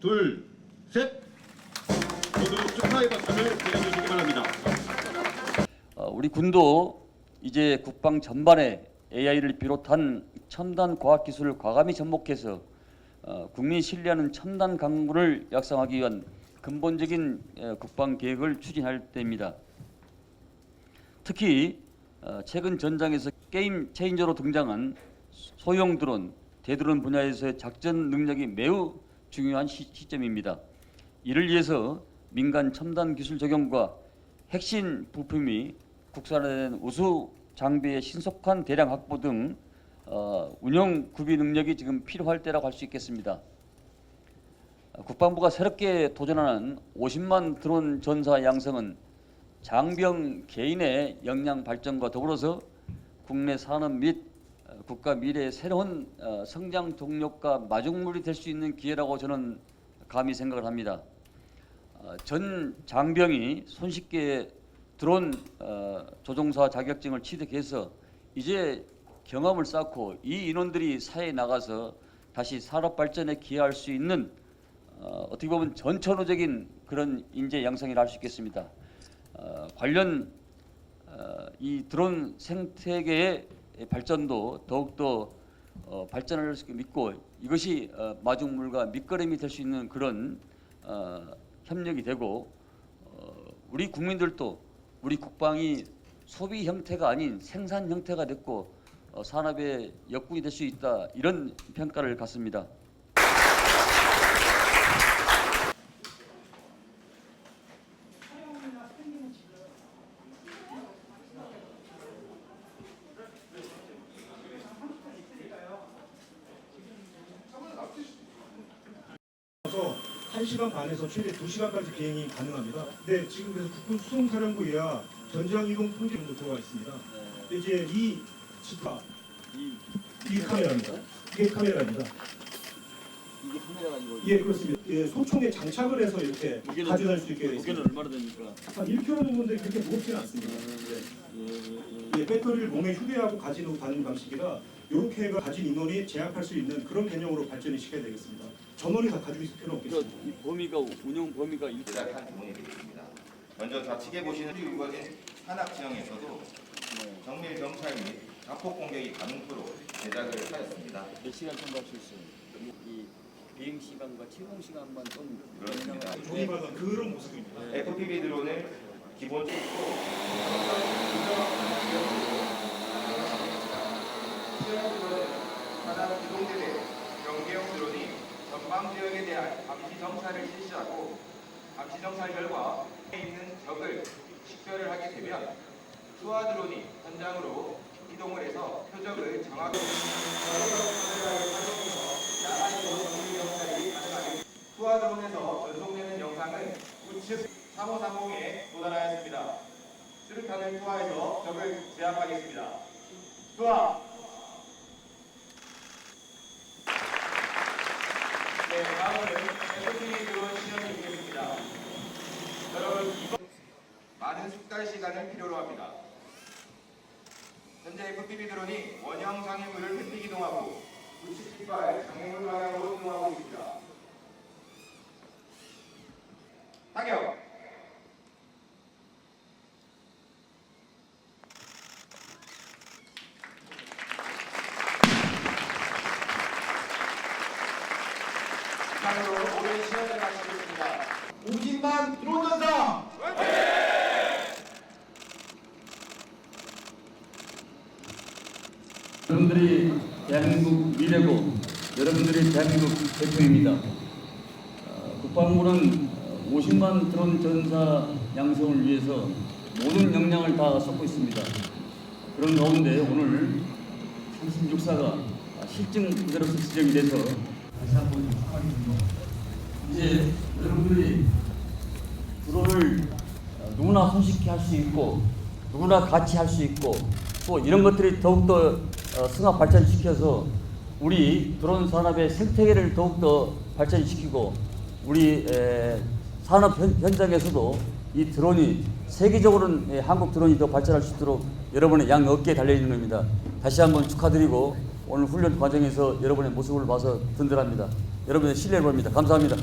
둘, 셋. 모두 축하의 박수를 보내주시기 바랍니다. 어, 우리 군도 이제 국방 전반에 AI를 비롯한 첨단 과학 기술을 과감히 접목해서 어, 국민 신뢰하는 첨단 강군을 약성하기 위한 근본적인 어, 국방 계획을 추진할 때입니다. 특히 어, 최근 전장에서 게임 체인저로 등장한 소형 드론, 대드론 분야에서의 작전 능력이 매우 중요한 시, 시점입니다. 이를 위해서 민간 첨단 기술 적용과 핵심 부품이 국산화된 우수 장비의 신속한 대량 확보 등 어, 운영 구비 능력이 지금 필요할 때라고 할 수 있겠습니다. 어, 국방부가 새롭게 도전하는 50만 드론 전사 양성은 장병 개인의 역량 발전과 더불어서 국내 산업 및 어, 국가 미래의 새로운 어, 성장 동력과 마중물이 될 수 있는 기회라고 저는 감히 생각을 합니다. 어, 전 장병이 손쉽게 드론 어, 조종사 자격증을 취득해서 이제 경험을 쌓고 이 인원들이 사회에 나가서 다시 산업 발전에 기여할 수 있는 어, 어떻게 보면 전천후적인 그런 인재 양성이라 할 수 있겠습니다. 어, 관련 어, 이 드론 생태계의 발전도 더욱더 어, 발전할 수 믿고 이것이 어, 마중물과 밑거름이 될 수 있는 그런 어, 협력이 되고 어, 우리 국민들도 우리 국방이 소비 형태가 아닌 생산 형태가 됐고 어, 산업의 역군이 될 수 있다 이런 평가를 갖습니다. 그래서 1시간 반에서 최대 2시간까지 비행이 가능합니다. 네, 지금 그래서 국군 수송사령부야 전장 이동 통제도 들어가 있습니다. 근데 이제 이 지파 이, 이 카메라입니다. 이게 카메라입니다. 이게 카메라가 아니고 예, 그렇습니다. 예, 소총에 장착을 해서 이렇게 무게는- 가져갈 수 있게 무게는 있습니다. 얼마나 됩니까? 한 1kg 정도인데 그렇게 무겁지는 않습니다. 예, 예, 예. 예, 배터리를 몸에 휴대하고 가지고 다니는 방식이라 이렇게 해가 가진 인원이 제약할 수 있는 그런 개념으로 발전을 시켜야 되겠습니다. 전원이 다 가지고 있을 필요는 그 없겠습니다. 이 범위가 운영 범위가 일- 제작한 부분이 되겠습니다. 먼저 좌측에 보시는 이루어진 산악 지형에서도 정밀 정찰 및 자폭 공격이 가능토로 제작을 하였습니다. 몇 시간 참가할 수 있어요? 이, 이 비행 시간과 채공 시간만 좀 그렇습니다. 종이마다 그런 모습입니다. FPV 드론을 기본적으로 산업 기동대대 경계용 드론이 전방 지역에 대한 감시 정찰을 실시하고 감시 정찰 결과 있는 적을 식별을 하게 되면 투하 드론이 현장으로 이동을 해서 표적을 정확히 투하 드론에서 전송되는 영상은 우측 3530에 도달하였습니다. 수류탄을 투하해서 적을 제압하겠습니다. 투하! 네, 다음은 FPV 드론 시연이 있겠습니다. 여러분, 이번 많은 숙달 시간을 필요로 합니다. 현재 FPV 드론이 원형 장애물을 획득 이동하고 우측 장애물 방향으로 이동하고 있습니다. 타격! 오랜 시간을 마치겠습니다. 우진만 드론 전사! 여러분들이 대한민국 미래고 여러분들이 대한민국 대통령입니다. 어, 국방부는 어, 50만 드론 전사 양성을 위해서 모든 역량을 다 쏟고 있습니다. 그런 가운데 오늘 36사가 실증 그대로서 지정이 돼서 다시 한번 축하드립니다. 이제 여러분들이 드론을 어, 누구나 손쉽게 할 수 있고 누구나 같이 할 수 있고 또 이런 것들이 더욱더 어, 승합 발전시켜서 우리 드론 산업의 생태계를 더욱더 발전시키고 우리 에, 산업 현, 현장에서도 이 드론이 세계적으로는 예, 한국 드론이 더 발전할 수 있도록 여러분의 양 어깨에 달려 있는 겁니다. 다시 한번 축하드리고 오늘 훈련 과정에서 여러분의 모습을 봐서 든든합니다. 여러분의 신뢰를 봅니다. 감사합니다.